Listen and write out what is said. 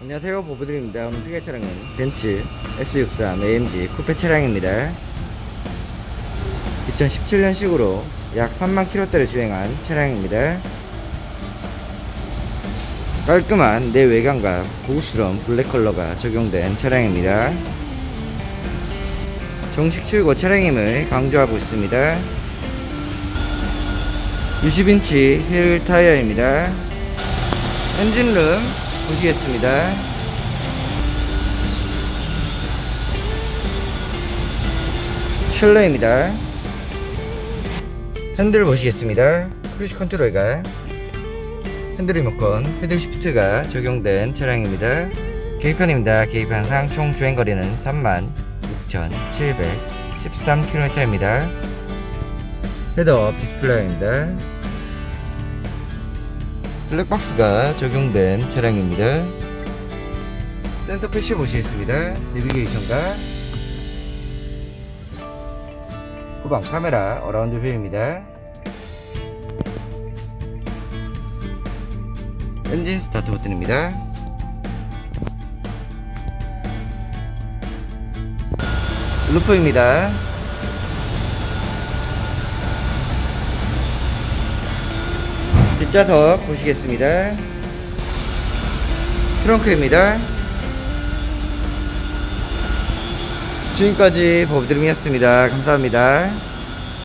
안녕하세요 보부드입니다. 오늘 소개 차량은 벤츠 S63 AMG 쿠페 차량입니다. 2017년식으로 약 3만 킬로대를 주행한 차량입니다. 깔끔한 내외관과 고급스러운 블랙 컬러가 적용된 차량입니다. 정식 출고 차량임을 강조하고 있습니다. 60인치 휠 타이어입니다. 엔진룸 보시겠습니다. 실내입니다. 핸들 보시겠습니다. 크루즈 컨트롤과 핸들 리모컨, 패들 시프트가 적용된 차량입니다. 계기판입니다. 계기판상 총 주행거리는 36,713km입니다. 헤더 디스플레이입니다. 블랙박스가 적용된 차량입니다. 센터 패시 보시겠습니다. 내비게이션과 후방 카메라 어라운드 뷰입니다. 엔진 스타트 버튼입니다. 루프입니다. 뒷좌석 보시겠습니다. 트렁크입니다. 지금까지 보드림이었습니다. 감사합니다.